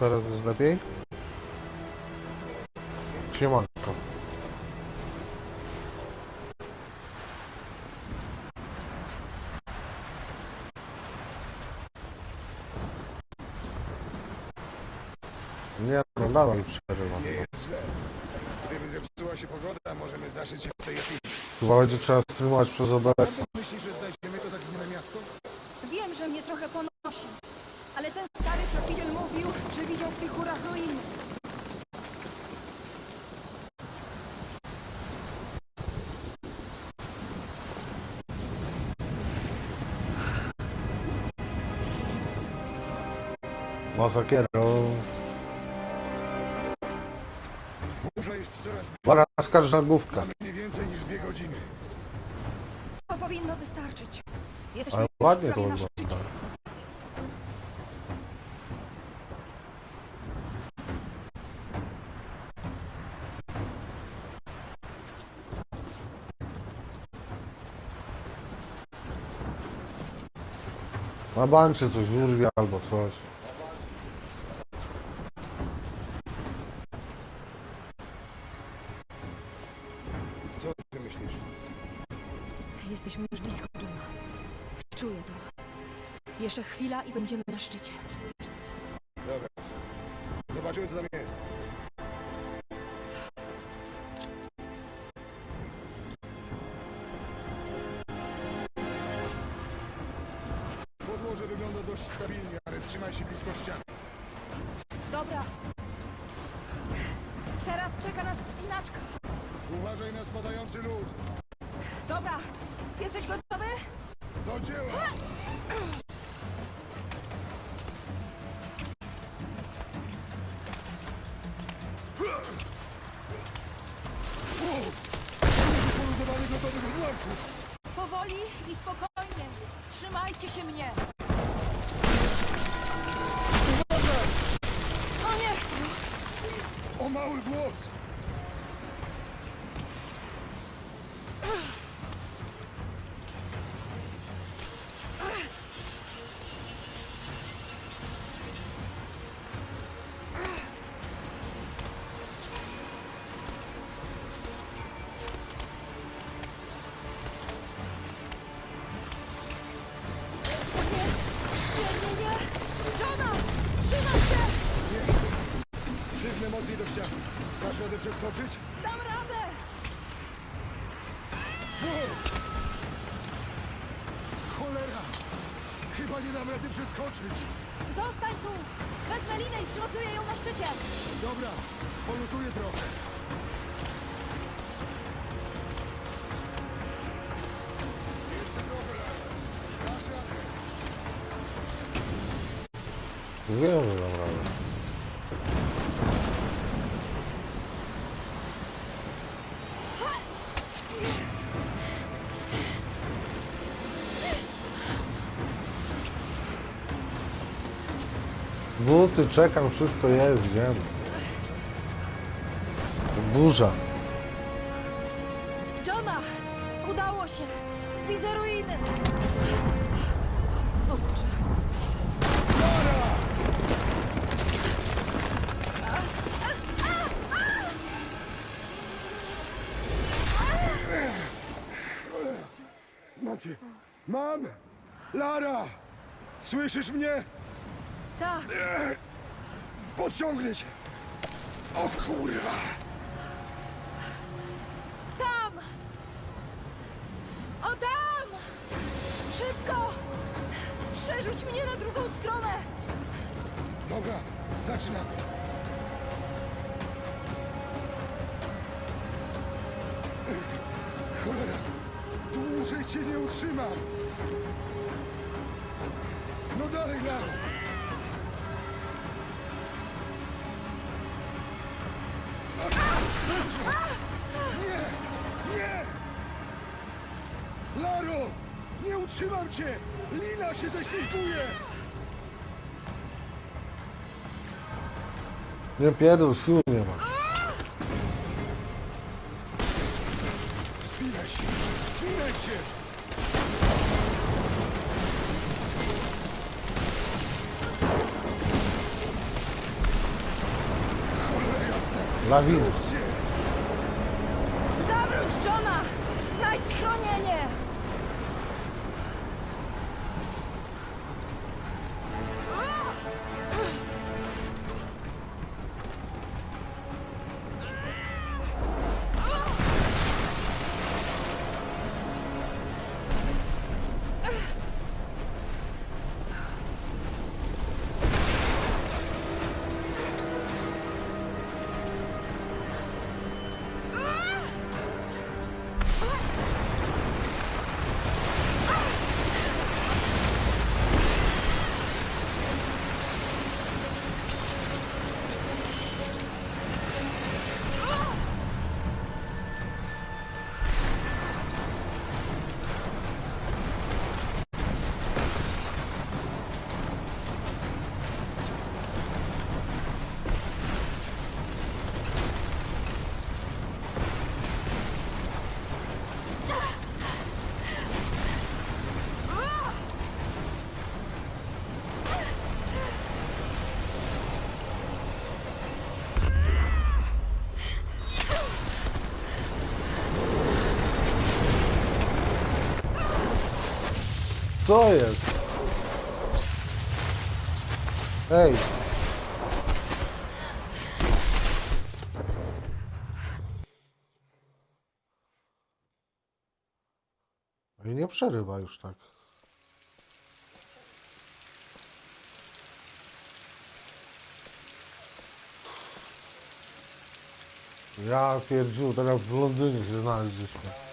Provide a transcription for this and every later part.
Teraz jest lepiej? Siemanko. Nie, no dalej przerywam. Nie jest źle. Gdyby zepsuła się pogoda, możemy zaszyć się w tej jaskini. Chyba będzie trzeba streamować przez OBS. Myślisz, że znajdziemy to zaginione miasto? Wiem, że mnie trochę ponosi. Ale ten stary tropiciel mówił, że widział w tych górach ruiny. Masakiero. Burza jest coraz Bara skarżna główka. mniej więcej niż dwie godziny. To powinno wystarczyć. Jesteśmy Ale już ładnie to prawie na wygląda. szczycie. Na bancie coś urwie albo coś. Co ty myślisz? Jesteśmy już blisko Johna. Czuję to. Jeszcze chwila i będziemy na szczycie. Czeka nas wspinaczka. Uważaj na spadający lód. Dobra. Jesteś gotowy? Do dzieła! Powoli i spokojnie. Trzymajcie się mnie. Radę przeskoczyć? Dam radę! Cholera! Chyba nie dam rady przeskoczyć. Zostań tu! Wezmę linę i przymocuję ją na szczycie! Dobra, poluzuję trochę. Jeszcze trochę. Dasz radę. Wiem, że dam radę. Buty, czekam, wszystko jest, wiem. Burza. Johna! Udało się! Widzę ruiny! O Boże! Macie. Mam! Lara! Słyszysz mnie? Tak! Podciągnę cię! O kurwa! Tam! O tam! Szybko! Przerzuć mnie na drugą stronę! Dobra, zaczynamy. Cholera! Dłużej cię nie utrzymam! No dalej, Lara! Nie! Nie! Laro! Nie utrzymam cię! Lina się ześlizguje! Nie pierdol, sił nie ma. Wspinaj się! Wspinaj się! Lawiny. Co jest? Ej! No I nie przerywa już tak. Ja pierdziu, teraz w Londynie się znaleźliśmy.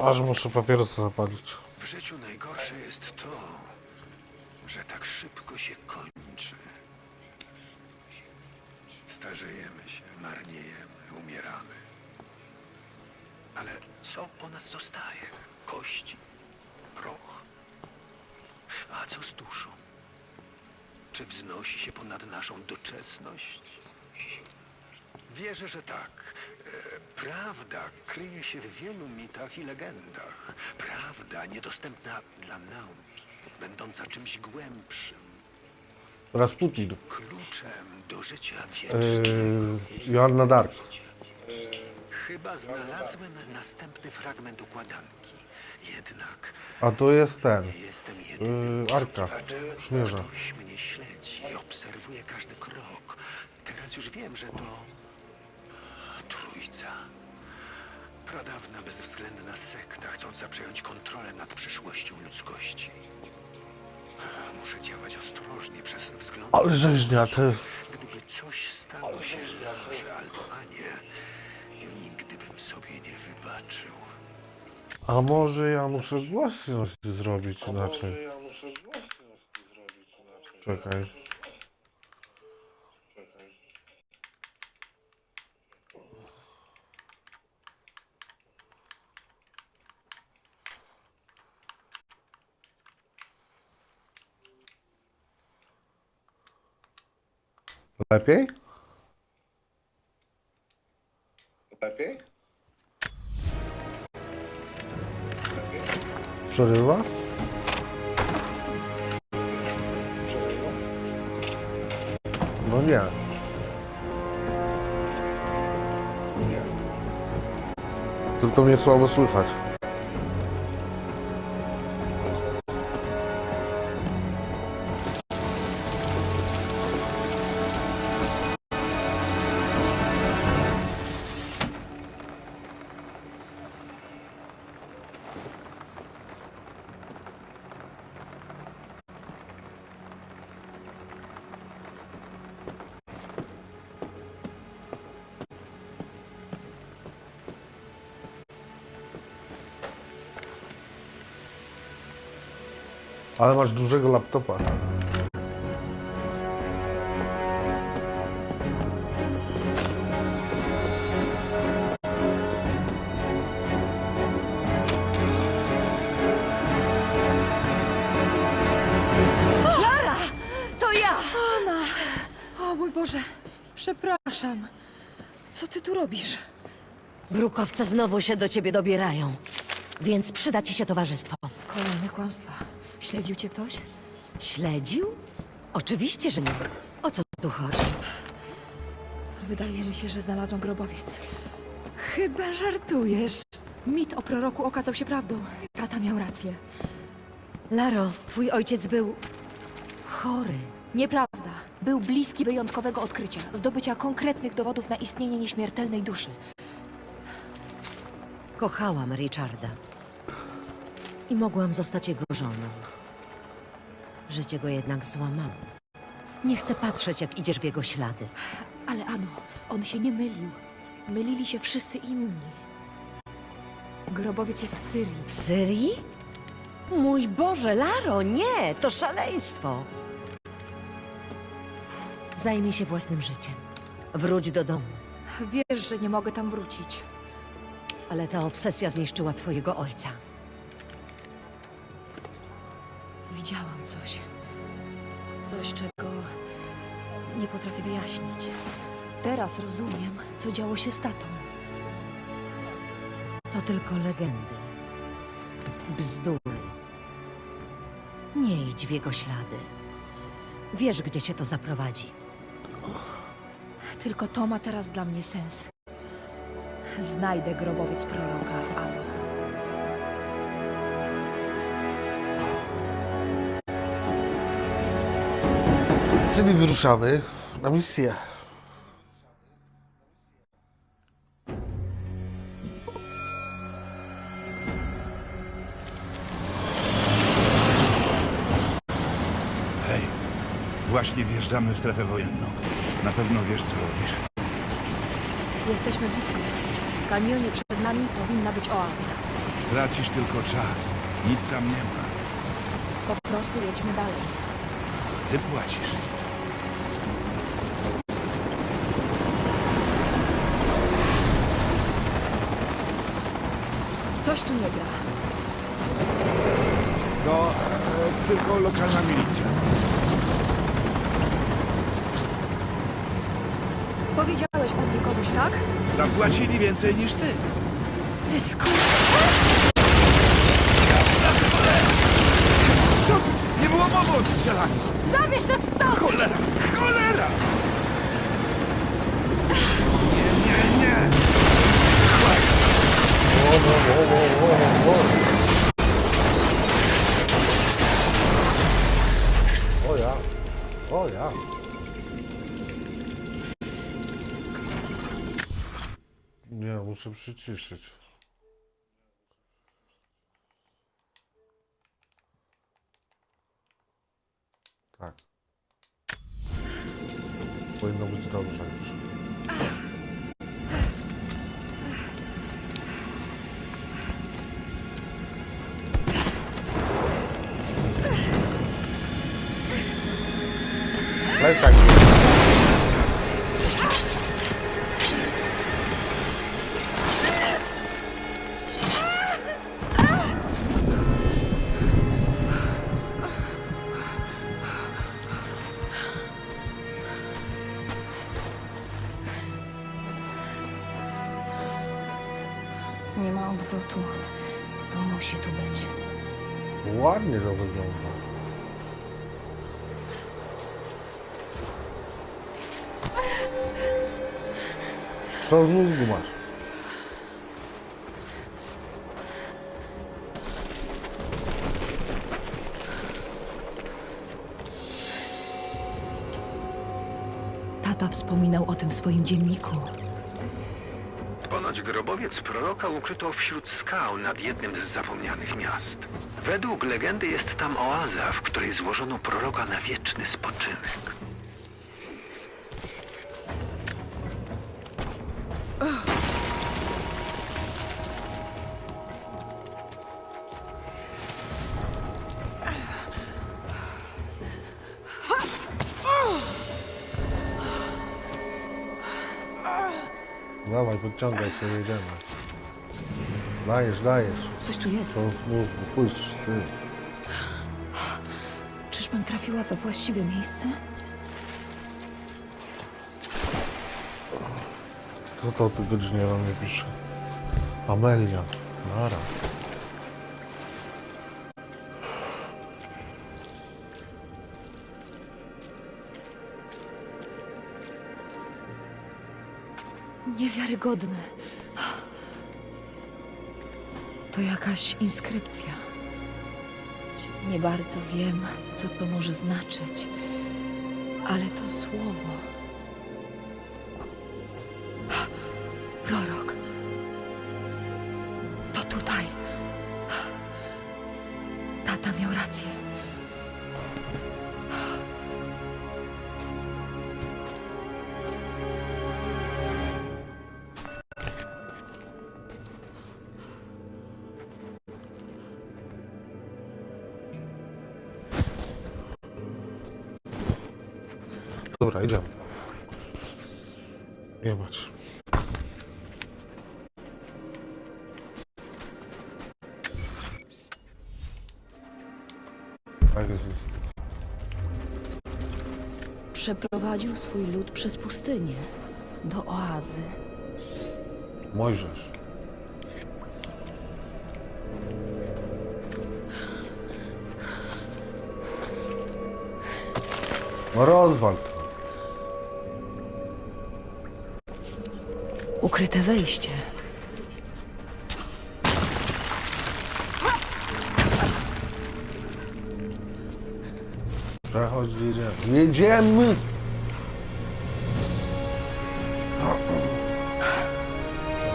Aż muszę papierosa zapalić. W życiu najgorsze jest to, że tak szybko się kończy. Starzejemy się, marniejemy, umieramy. Ale co po nas zostaje? Kości? Proch? A co z duszą? Czy wznosi się ponad naszą doczesność? Wierzę, że tak. E, Prawda kryje się w wielu mitach i legendach. Prawda niedostępna dla nauki, będąca czymś głębszym, Rasputin. kluczem do życia wiecznego. Yy, Joanna Dark. Chyba znalazłem następny fragment układanki. Jednak A to jest ten. jestem jedynym Yy, Arka. Przymierza. Ktoś mnie śledzi i obserwuje każdy krok. Teraz już wiem, że to Pradawna, bezwzględna sekta, chcąca przejąć kontrolę nad przyszłością ludzkości. Muszę działać ostrożnie przez wzgląd... Ale rzeźnia, ty. Gdyby coś stało się, że albo Anie, nigdy bym sobie nie wybaczył. A może ja muszę głośność zrobić inaczej? Czekaj. Lepiej? Lepiej? Przerywa? No nie. Tylko mnie słabo słychać. Ale masz dużego laptopa. To ja! O mój Boże, przepraszam. Co ty tu robisz? Brukowce znowu się do ciebie dobierają. Więc przyda ci się towarzystwo. Kolejne kłamstwa. Śledził cię ktoś? Śledził? Oczywiście, że nie. O co tu chodzi? Wydaje mi się, że znalazłam grobowiec. Chyba żartujesz. Mit o proroku okazał się prawdą. Tata miał rację. Laro, twój ojciec był chory. Nieprawda. Był bliski wyjątkowego odkrycia, zdobycia konkretnych dowodów na istnienie nieśmiertelnej duszy. Kochałam Richarda. I mogłam zostać jego żoną. Życie go jednak złamało. Nie chcę patrzeć, jak idziesz w jego ślady. Ale Anu, on się nie mylił. Mylili się wszyscy inni. Grobowiec jest w Syrii. W Syrii? Mój Boże, Laro, nie! To szaleństwo! Zajmij się własnym życiem. Wróć do domu. Wiesz, że nie mogę tam wrócić. Ale ta obsesja zniszczyła twojego ojca. Widziałam coś. Coś, czego nie potrafię wyjaśnić. Teraz rozumiem, co działo się z tatą. To tylko legendy. Bzdury. Nie idź w jego ślady. Wiesz, gdzie cię to zaprowadzi. Tylko to ma teraz dla mnie sens. Znajdę grobowiec proroka, Anu. Czyli wyruszamy na misję. Hej, właśnie wjeżdżamy w strefę wojenną. Na pewno wiesz, co robisz. Jesteśmy blisko. W kanionie przed nami powinna być oaza. Tracisz tylko czas. Nic tam nie ma. Po prostu jedźmy dalej. Ty płacisz. Coś tu nie gra. To e, tylko lokalna milicja. Powiedziałeś o mnie komuś, tak? Zapłacili więcej niż ty. Ty skur... Co ty? Nie było mowy o strzelaniu. Zabierz nas stąd! Cholera! Cholera! Nie, nie, nie! Nie, muszę przyciszyć. Tak. Powinno być dobrze już. Nie ma odwrotu. To musi tu być. Ładnie to wygląda. Co w mózgu masz? Tata wspominał o tym w swoim dzienniku. Ponoć grobowiec proroka ukryto wśród skał nad jednym z zapomnianych miast. Według legendy jest tam oaza, w której złożono proroka na wieczny spoczynek. Podciągaj się, jedziemy. Dajesz, dajesz. Coś tu jest. To mózgu, pójdź z tym. Czyżbym trafiła we właściwe miejsce? Kto to o tych godzinie do mnie pisze? Amelia. Nara. Niewiarygodne. To jakaś inskrypcja. Nie bardzo wiem, co to może znaczyć, ale to słowo. Dobra, idziemy. Jebać. Tak jest. Przeprowadził swój lud przez pustynię do oazy. Mojżesz. No rozwal to. Ukryte wejście. Przechodź, jedziemy. Jedziemy!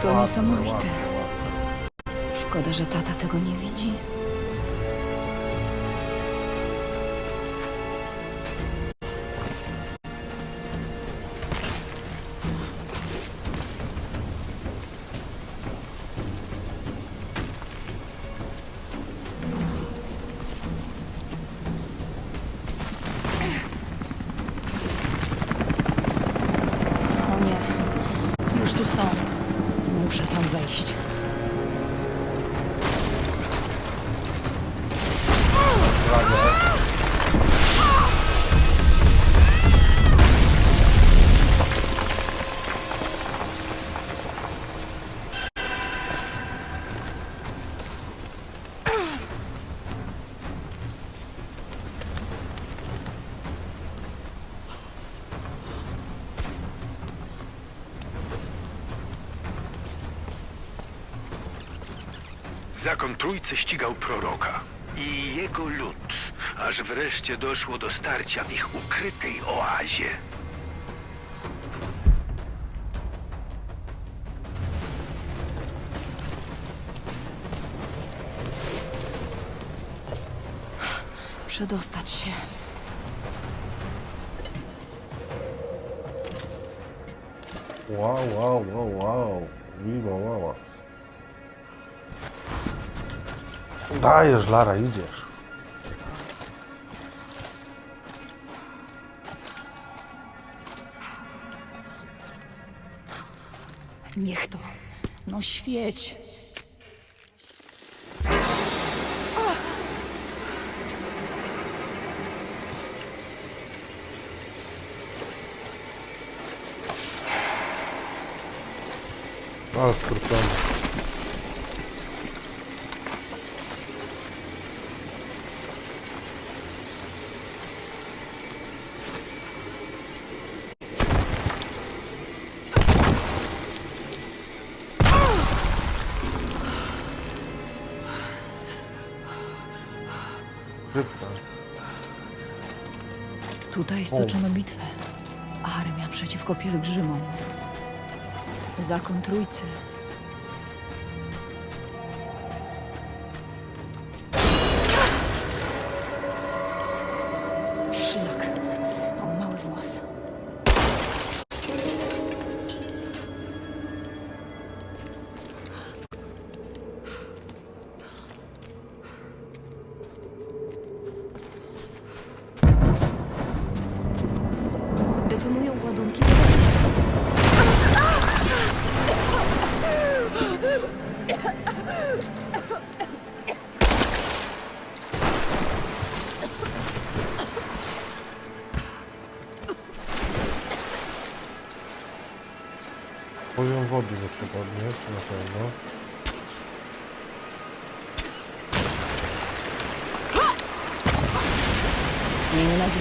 To niesamowite. Szkoda, że tata tego nie widzi. Zakon Trójcy ścigał proroka i jego lud, aż wreszcie doszło do starcia w ich ukrytej oazie. Przedostać się. Wow, wow, wow, wow. Wiwa, wow. Dajesz, Lara, idziesz. Niech to. No świeć. Ale skurczony. Krypta. Tutaj stoczono bitwę. Armia przeciwko pielgrzymom. Zakon Trójcy.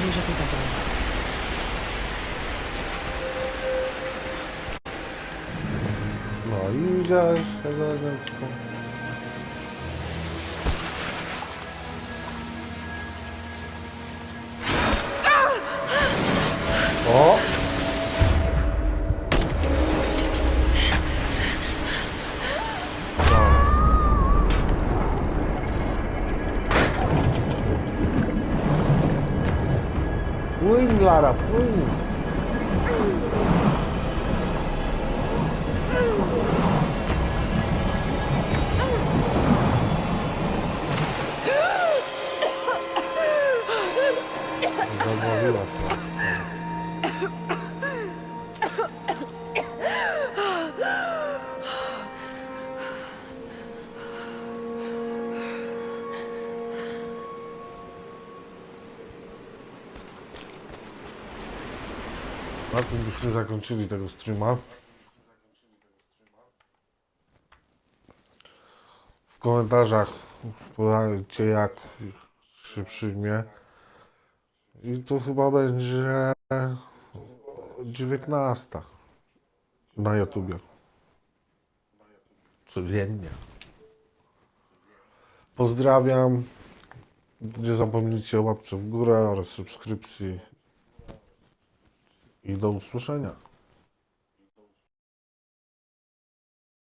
olmayacak biz acaba? Hayır, her yerden çıkalım. Na tym byśmy zakończyli tego streama. W komentarzach podajcie jak się przyjmie. I to chyba będzie 19 na YouTubie. Codziennie. Pozdrawiam. Nie zapomnijcie o łapce w górę oraz subskrypcji. I do usłyszenia.